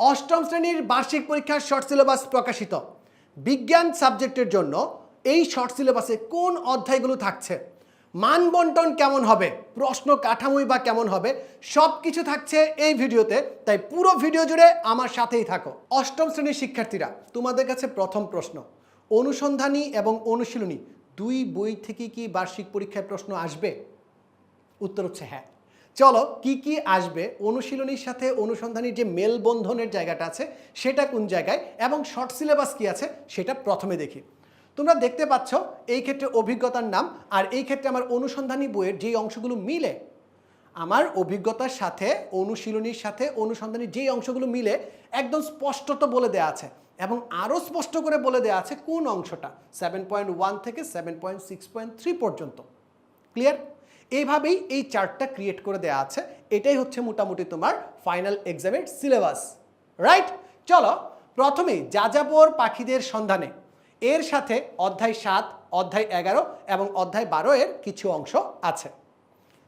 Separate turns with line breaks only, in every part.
অষ্টম শ্রেণির বার্ষিক পরীক্ষার শর্ট সিলেবাস প্রকাশিত। বিজ্ঞান সাবজেক্টের জন্য এই শর্ট সিলেবাসে কোন অধ্যায়গুলো থাকছে? মান বন্টন কেমন হবে? প্রশ্ন কাঠামোই বা কেমন হবে? সব কিছু থাকছে এই ভিডিওতে, তাই পুরো ভিডিও জুড়ে আমার সাথেই থাকো। অষ্টম শ্রেণির শিক্ষার্থীরা, তোমাদের কাছে প্রথম প্রশ্ন। অনুসন্ধানী এবং অনুশীলনী, দুই বই থেকে কি বার্ষিক পরীক্ষায় প্রশ্ন আসবে? উত্তর হচ্ছে হ্যাঁ। চলো কি কি আসবে অনুশীলনীর সাথে অনুসন্ধানী যে মেলবন্ধনের জায়গাটা আছে, সেটা কোন জায়গায় এবং শর্ট সিলেবাস কি আছে, সেটা প্রথমে দেখি। তোমরা দেখতে পাচ্ছ এই ক্ষেত্রে অভিজ্ঞতার নাম আর এই ক্ষেত্রে আমার অনুসন্ধানী বইয়ের যেই অংশগুলো মিলে, আমার অভিজ্ঞতার সাথে, অনুশীলনীর সাথে অনুসন্ধানী যেই অংশগুলো মিলে একদম স্পষ্টত বলে দেওয়া আছে এবং আরও স্পষ্ট করে বলে দেওয়া আছে কোন অংশটা সেভেন পয়েন্ট ওয়ান থেকে seven point six point three পর্যন্ত। ক্লিয়ার এইভাবেই এই চার্টটা ক্রিয়েট করে দেওয়া আছে। এটাই হচ্ছে মোটামুটি তোমার ফাইনাল এক্সামের সিলেবাস রাইট চলো প্রথমেই যাযাবর পাখিদের সন্ধানে। এর সাথে অধ্যায় সাত, অধ্যায় এগারো এবং অধ্যায় বারো এর কিছু অংশ আছে।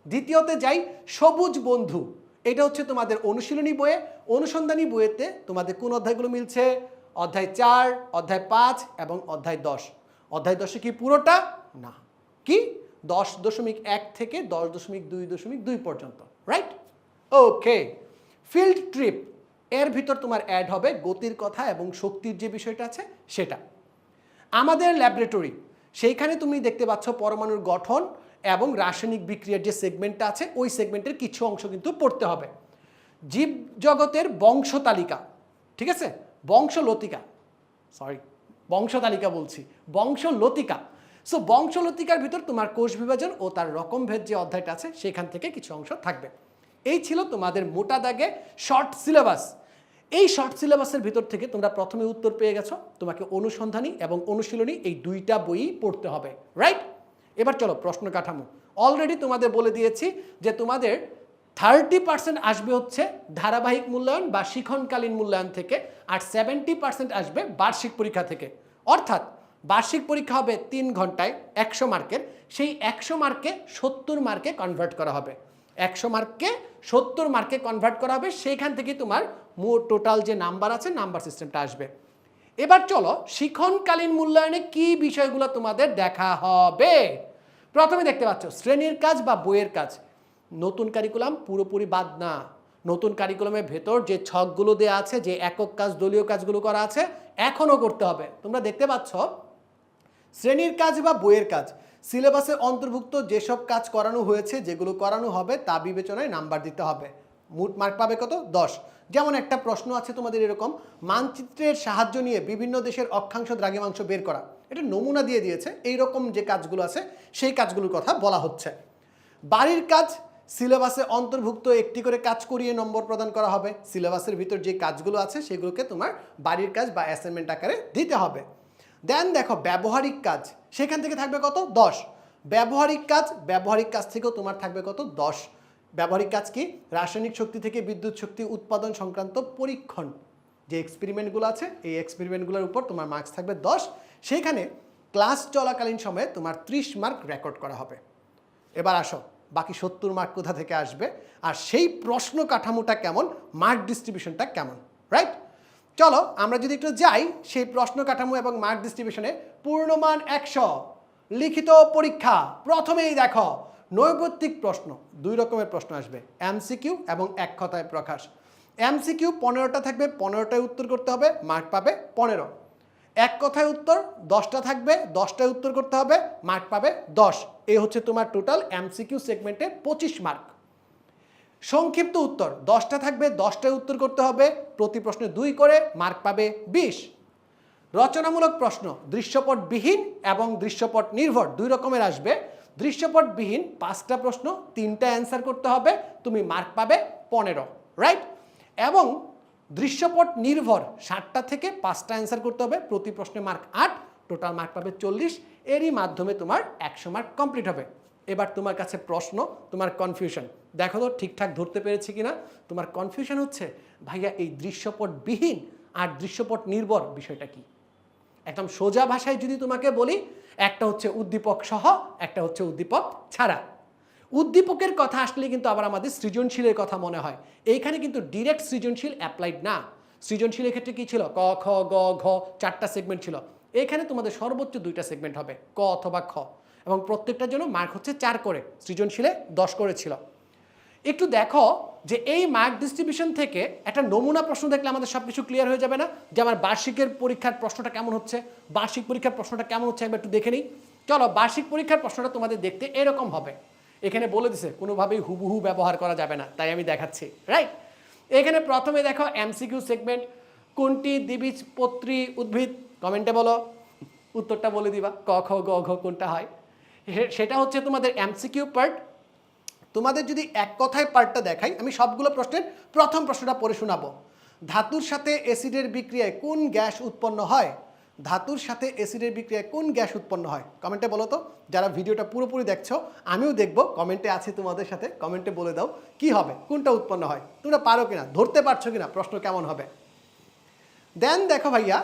দ্বিতীয়তে যাই সবুজ বন্ধু। এটা হচ্ছে তোমাদের অনুশীলনী বইয়ে। অনুসন্ধানী বইয়েতে তোমাদের কোন অধ্যায়গুলো মিলছে? অধ্যায় চার, অধ্যায় পাঁচ এবং অধ্যায় দশ। অধ্যায় দশে কি পুরোটা? না। কি? দশ দশমিক এক থেকে দশ দশমিক দুই দশমিক দুই পর্যন্ত রাইট ওকে ফিল্ড ট্রিপ এর ভিতর তোমার অ্যাড হবে গতির কথা এবং শক্তির যে বিষয়টা আছে সেটা। আমাদের ল্যাবরেটরি সেইখানে তুমি দেখতে পাচ্ছ পরমাণুর গঠন এবং রাসায়নিক বিক্রিয়ার যে সেগমেন্টটা আছে, ওই সেগমেন্টের কিছু অংশ কিন্তু পড়তে হবে। জীব জগতের বংশ তালিকা, ঠিক আছে? বংশলতিকা সরি বংশতালিকা বলছি বংশলতিকা সো বংশলতিকার ভিতর তোমার কোষ বিভাজন ও তার রকমভেদ যে অধ্যায়টা আছে, সেখান থেকে কিছু অংশ থাকবে। এই ছিল তোমাদের মোটা দাগে শর্ট সিলেবাস। এই শর্ট সিলেবাসের ভিতর থেকে তোমরা প্রথমে উত্তর পেয়ে গেছো। তোমাকে অনুসন্ধানী এবং অনুশীলনী এই দুইটা বইই পড়তে হবে রাইট এবার চলো প্রশ্ন কাঠামো। অলরেডি তোমাদের বলে দিয়েছি যে তোমাদের থার্টি পার্সেন্ট আসবে হচ্ছে ধারাবাহিক মূল্যায়ন বা শিখনকালীন মূল্যায়ন থেকে, আর সেভেন্টি পার্সেন্ট আসবে বার্ষিক পরীক্ষা থেকে। অর্থাৎ বার্ষিক পরীক্ষা হবে তিন ঘন্টায় একশো মার্কের। সেই একশো মার্কে সত্তর মার্কে কনভার্ট করা হবে। একশো মার্ককে সত্তর মার্কে কনভার্ট করা হবে, সেইখান থেকে তোমার টোটাল যে নাম্বার আছে নাম্বার সিস্টেমটা আসবে। এবার চলো শিখনকালীন মূল্যায়নে কি বিষয়গুলো তোমাদের দেখা হবে? প্রথমে দেখতে পাচ্ছ, শ্রেণির কাজ বা বইয়ের কাজ। নতুন কারিকুলাম পুরোপুরি বাদ না। নতুন কারিকুলামের ভেতর যে ছকগুলো দেওয়া আছে, যে একক কাজ, দলীয় কাজগুলো করা আছে, এখনও করতে হবে। তোমরা দেখতে পাচ্ছ শ্রেণির কাজ বা বইয়ের কাজ। সিলেবাসে অন্তর্ভুক্ত যেসব কাজ করানো হয়েছে, যেগুলো করানো হবে, তা বিবেচনায় নাম্বার দিতে হবে। মোট মার্ক পাবে কত? দশ। যেমন একটা প্রশ্ন আছে তোমাদের এরকম, মানচিত্রের সাহায্য নিয়ে বিভিন্ন দেশের অক্ষাংশ দ্রাঘিমাংশ বের করা। এটা নমুনা দিয়ে দিয়েছে এই রকম যে কাজগুলো আছে, সেই কাজগুলোর কথা বলা হচ্ছে। বাড়ির কাজ, সিলেবাসে অন্তর্ভুক্ত একটি করে কাজ করিয়ে নম্বর প্রদান করা হবে। সিলেবাসের ভিতর যে কাজগুলো আছে, সেগুলোকে তোমার বাড়ির কাজ বা অ্যাসাইনমেন্ট আকারে দিতে হবে। দেন দেখো, ব্যবহারিক কাজ। সেখান থেকে থাকবে কত? দশ। ব্যবহারিক কাজ ব্যবহারিক কাজ থেকেও তোমার থাকবে কত? দশ। ব্যবহারিক কাজ কি? রাসায়নিক শক্তি থেকে বিদ্যুৎ শক্তি উৎপাদন সংক্রান্ত পরীক্ষণ। যে এক্সপেরিমেন্টগুলো আছে, এই এক্সপেরিমেন্টগুলোর উপর তোমার মার্কস থাকবে দশ। সেইখানে ক্লাস চলাকালীন সময়ে তোমার ত্রিশ মার্ক রেকর্ড করা হবে। এবার আসো, বাকি সত্তর মার্ক কোথা থেকে আসবে? আর সেই প্রশ্ন কাঠামোটা কেমন? মার্ক ডিস্ট্রিবিউশনটা কেমন? রাইট চলো, আমরা যদি একটু যাই সেই প্রশ্ন কাঠামো এবং মার্ক ডিস্ট্রিবিউশনে পূর্ণমান একশো। লিখিত পরীক্ষা, প্রথমেই দেখো নৈবত্তিক প্রশ্ন, দুই রকমের প্রশ্ন আসবে এমসিকিউ এবং এক কথায় প্রকাশ। এমসিকিউ পনেরোটা থাকবে, পনেরোটায় উত্তর করতে হবে মার্ক পাবে পনেরো। এক কথায় উত্তর, দশটা থাকবে, দশটায় উত্তর করতে হবে মার্ক পাবে দশ। এই হচ্ছে তোমার টোটাল এমসিকিউ সেগমেন্টে পঁচিশ মার্ক সংক্ষিপ্ত উত্তর, দশটা থাকবে, দশটায় উত্তর করতে হবে, প্রতি প্রশ্নে দুই করে মার্ক পাবে বিশ। রচনামূলক প্রশ্ন, দৃশ্যপটবিহীন এবং দৃশ্যপট নির্ভর দুই রকমের আসবে। দৃশ্যপটবিহীন, পাঁচটা প্রশ্ন, তিনটা অ্যান্সার করতে হবে, তুমি মার্ক পাবে পনেরো রাইট এবং দৃশ্যপট নির্ভর ষাটটা থেকে পাঁচটা অ্যান্সার করতে হবে, প্রতি প্রশ্নে মার্ক আট টোটাল মার্ক পাবে চল্লিশ, এরই মাধ্যমে তোমার একশো মার্ক কমপ্লিট হবে। এবার তোমার কাছে প্রশ্ন, তোমার কনফিউশন দেখো তো, ঠিকঠাক ধরতে পেরেছি কিনা? তোমার কনফিউশন হচ্ছে, ভাইয়া, এই দৃশ্যপটবিহীন আর দৃশ্যপট নির্ভর বিষয়টা কি? একদম সোজা ভাষায় যদি তোমাকে বলি, একটা হচ্ছে উদ্দীপক সহ, একটা হচ্ছে উদ্দীপক ছাড়া। উদ্দীপকের কথা আসলে কিন্তু আবার আমাদের সৃজনশীলের কথা মনে হয়। এইখানে কিন্তু ডিরেক্ট সৃজনশীল অ্যাপ্লাইড না। সৃজনশীলের ক্ষেত্রে কি ছিল? ক, খ, গ, ঘ, চারটা সেগমেন্ট ছিল। এখানে তোমাদের সর্বোচ্চ দুইটা সেগমেন্ট হবে, ক অথবা খ। এবং প্রত্যেকটার জন্য মার্ক হচ্ছে চার করে, সৃজনশীলে দশ করে ছিল। একটু দেখো যে এই মার্ক ডিস্ট্রিবিউশন থেকে একটা নমুনা প্রশ্ন দেখলে আমাদের সব কিছু ক্লিয়ার হয়ে যাবে না, যে আমার বার্ষিকের পরীক্ষার প্রশ্নটা কেমন হচ্ছে, বার্ষিক পরীক্ষার প্রশ্নটা কেমন হচ্ছে একবার একটু দেখে নিই। চলো, বার্ষিক পরীক্ষার প্রশ্নটা তোমাদের দেখতে এরকম হবে। এখানে বলে দিছে, কোনোভাবেই হুবহু ব্যবহার করা যাবে না, তাই আমি দেখাচ্ছি রাইট এখানে প্রথমে দেখো এমসিকিউ সেগমেন্ট কোনটি দ্বিবীজপত্রী উদ্ভিদ? কমেন্টে বলো, উত্তরটা বলে দিবা, ক, খ, গ, ঘ, কোনটা হয়? সেটা হচ্ছে তোমাদের এমসিকিউ পার্ট তোমাদের যদি এক কথায় পার্টটা দেখাই, আমি সবগুলো প্রশ্নের প্রথম প্রশ্নটা পড়ে শোনাবো। ধাতুর সাথে অ্যাসিডের বিক্রিয়ায় কোন গ্যাস উৎপন্ন হয়? ধাতুর সাথে অ্যাসিডের বিক্রিয়ায় কোন গ্যাস উৎপন্ন হয়? কমেন্টে বলো তো। যারা ভিডিওটা পুরোপুরি দেখছ, আমিও দেখব। কমেন্টে আছে তোমাদের সাথে, কমেন্টে বলে দাও কি হবে, কোনটা উৎপন্ন হয়? তোমরা পারো কিনা, ধরতে পারছ কিনা, প্রশ্ন কেমন হবে? দেন দেখো ভাইয়া,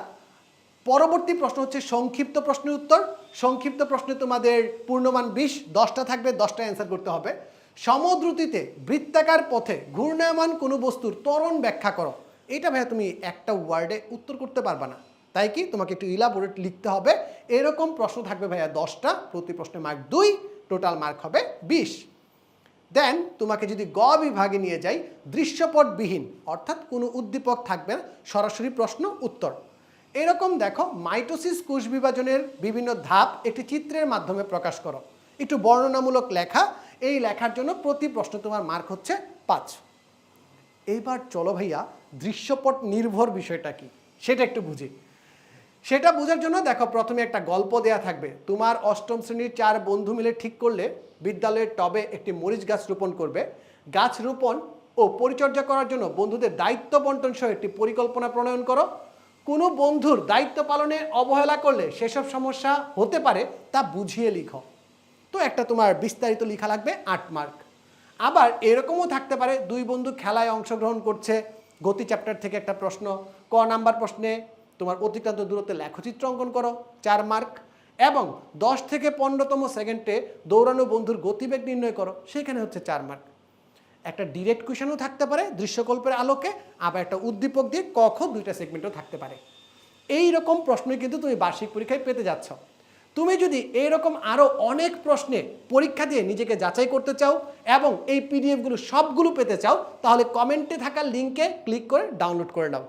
পরবর্তী প্রশ্ন হচ্ছে সংক্ষিপ্ত প্রশ্নের উত্তর। সংক্ষিপ্ত প্রশ্নে তোমাদের পূর্ণমান বিশ, দশটা থাকবে, দশটা অ্যান্সার করতে হবে। সমদ্রুতিতে বৃত্তাকার পথে ঘূর্ণায়মান কোনো বস্তুর ত্বরণ ব্যাখ্যা করো। এটা ভাইয়া তুমি একটা ওয়ার্ডে উত্তর করতে পারবা না। তাই কি? তোমাকে একটু ইলাবোরেট লিখতে হবে। এরকম প্রশ্ন থাকবে ভাইয়া দশটা, প্রতি প্রশ্নে মার্ক দুই টোটাল মার্ক হবে বিশ। দেন তোমাকে যদি গ বিভাগে নিয়ে যাই, দৃশ্যপটবিহীন, অর্থাৎ কোনো উদ্দীপক থাকবে না, সরাসরি প্রশ্ন, উত্তর। এরকম দেখো, মাইটোসিস কোষ বিভাজনের বিভিন্ন ধাপ একটি চিত্রের মাধ্যমে প্রকাশ করো। একটু বর্ণনামূলক লেখা, এই লেখার জন্য প্রতি প্রশ্ন তোমার মার্ক হচ্ছে পাঁচ। এইবার চলো ভাইয়া, দৃশ্যপট নির্ভর বিষয়টা কি? সেটা একটু বুঝি। সেটা বোঝার জন্য দেখো, প্রথমে একটা গল্প দেয়া থাকবে। তোমার অষ্টম শ্রেণির চার বন্ধু মিলে ঠিক করলে বিদ্যালয়ের টবে একটি মরিচ গাছ রোপণ করবে। গাছ রোপণ ও পরিচর্যা করার জন্য বন্ধুদের দায়িত্ব বন্টন সহ একটি পরিকল্পনা প্রণয়ন করো। কোনো বন্ধুর দায়িত্ব পালনে অবহেলা করলে সেসব সমস্যা হতে পারে তা বুঝিয়ে লিখো। তো একটা তোমার বিস্তারিত লেখা লাগবে আট মার্ক। আবার এরকমও থাকতে পারে দুই বন্ধু খেলায় অংশগ্রহণ করছে, গতি চ্যাপ্টার থেকে একটা প্রশ্ন, ক নাম্বার প্রশ্নে তোমার অতিক্রান্ত দূরত্বে লেখচিত্র অঙ্কন করো, চার মার্ক, এবং দশ থেকে পনেরোতম সেকেন্ডে দৌড়ানো বন্ধুর গতিবেগ নির্ণয় করো, সেখানে হচ্ছে চার মার্ক। একটা ডিরেক্ট কুয়েশনও থাকতে পারে দৃশ্যকল্পের আলোকে, আবার একটা উদ্দীপক দিয়ে কখ দুইটা সেগমেন্টও থাকতে পারে। এই রকম প্রশ্নই কিন্তু তুমি বার্ষিক পরীক্ষায় পেতে যাচ্ছ। তুমি যদি এইরকম আরও অনেক প্রশ্নে পরীক্ষা দিয়ে নিজেকে যাচাই করতে চাও এবং এই পিডিএফগুলো সবগুলো পেতে চাও, তাহলে কমেন্টে থাকা লিঙ্কে ক্লিক করে ডাউনলোড করে নাও।